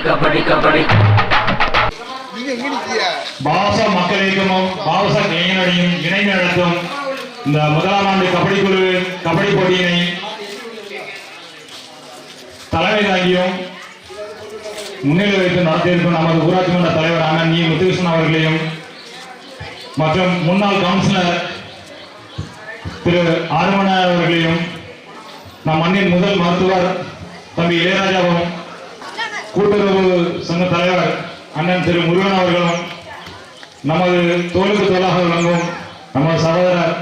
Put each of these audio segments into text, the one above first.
கபடி கபடி கபடி கபடி நீங்க எங்க நிக்கிய பாவச மக்கள் இயக்கமும் பாவச இளைஞரணியும் இணைந்து நடத்தும் இந்த முதலாம் ஆண்டு கபடி குழு கபடி போட்டியினை தலைமை தாங்கியும் முன்னிலை வைத்து நடத்தியிருக்கும் நமது ஊராட்சி மன்ற தலைவர் அண்ணன் இ முத்துகிருஷ்ணன் அவர்களையும் மற்றும் முன்னாள் கவுன்சிலர் திரு. ஆறுமண அவர்களையும் நம் மண்ணின் முதல் மருத்துவர் தம்பி இளையராஜாவும் கூட்டுறவு சங்க தலைவர் அண்ணன் திரு முருகன் அவர்களும் நமது தோளுக்கு தோளாக விளங்கும் நமது சகோதரர்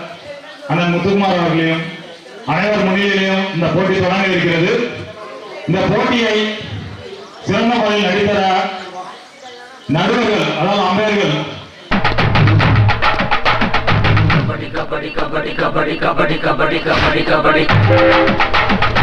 அண்ணன் முத்துக்குமார் அவர்களையும் அனைவர் மொழியிலையும் இந்த போட்டி தொடங்க இருக்கிறது. இந்த போட்டியை சிறந்த முறையில் நடித்தர நடுவர்கள் அதாவது அம்பையர்கள் கபடி கபடி கபடி கபடி கபடி கபடி கபடி கபடி.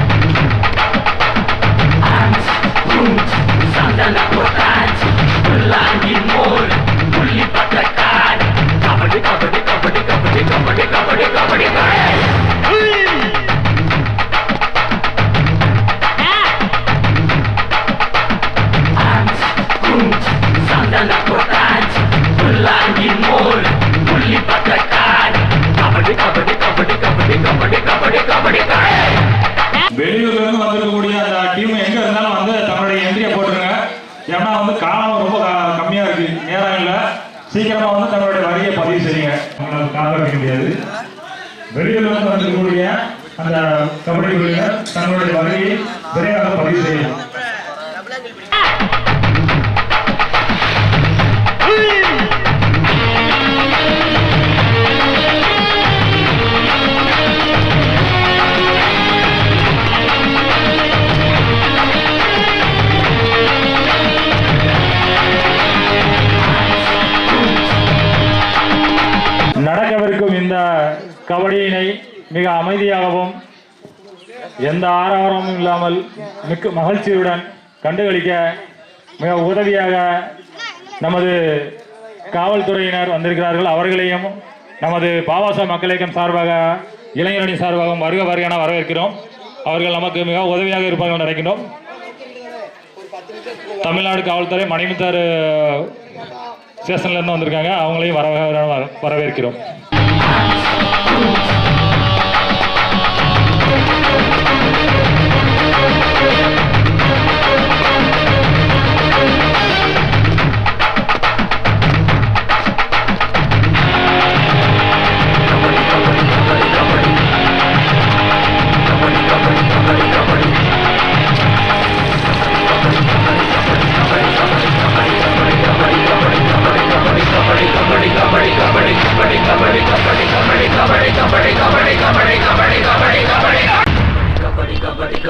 சீக்கிரமா வந்து தன்னுடைய வரியை பதிவு செய்யுங்க. அவங்களால கால வைக்க முடியாது. வெளியூர்ல வந்து வந்திருக்கக்கூடிய அந்த கபடி குழுவினர் தங்களுடைய வரியை விரைவாக பதிவு செய்யணும். கபடியினை மிக அமைதியாகவும் எந்த ஆரவாரமும் இல்லாமல் மிக்க மகிழ்ச்சியுடன் கண்டுகளிக்க மிக உதவியாக நமது காவல்துறையினர் வந்திருக்கிறார்கள். அவர்களையும் நமது பாவாச மக்கள் இயக்கம் சார்பாக இளைஞரணி சார்பாகவும் வருக வருகென வரவேற்கிறோம். அவர்கள் நமக்கு மிக உதவியாக இருப்பார்கள் என நினைக்கின்றோம். தமிழ்நாடு காவல்துறை மணிமுத்தார் ஸ்டேஷன்லேருந்து வந்திருக்காங்க. அவங்களையும் வர வரவேற்கிறோம். Thank you.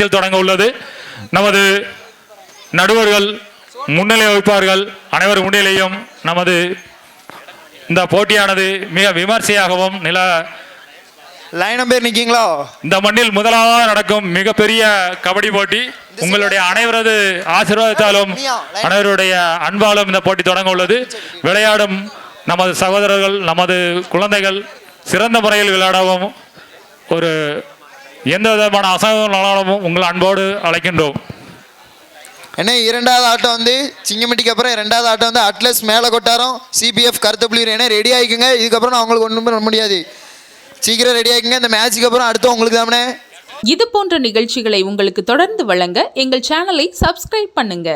நேரத்தில் தொடங்க உள்ளது. நமது நடுவர்கள் முன்னிலை வைப்பார்கள் அனைவர் முன்னிலையும் நமது இந்த போட்டியானது மிக விமர்சையாகவும் நில லைன் பேர் நிக்கீங்களா? இந்த மண்ணில் முதலாவது நடக்கும் மிகப்பெரிய கபடி போட்டி. உங்களுடைய அனைவரது ஆசீர்வாதத்தாலும் அனைவருடைய அன்பாலும் இந்த போட்டி தொடங்க உள்ளது. விளையாடும் நமது சகோதரர்கள் நமது குழந்தைகள் சிறந்த முறையில் விளையாடவும் ஒரு எந்த விதமான அசௌகரியமும் உங்கள் அன்போடு அழைக்கின்றோம். என்ன இரண்டாவது ஆட்டம் வந்து சிங்கமட்டிக்கு அப்புறம் இரண்டாவது ஆட்டம் வந்து அட்லஸ் மேலே கொட்டாரம் சிபிஎஃப் கருத்தப்புள்ளி என்ன ரெடி ஆகிக்குங்க. இதுக்கப்புறம் நான் உங்களுக்கு ஒன்றும் பண்ண முடியாது. சீக்கிரம் ரெடி ஆகிக்குங்க. இந்த மேட்ச்சுக்கு அப்புறம் அடுத்து உங்களுக்கு தானே? இது போன்ற நிகழ்ச்சிகளை உங்களுக்கு தொடர்ந்து வழங்க எங்கள் சேனலை சப்ஸ்கிரைப் பண்ணுங்க.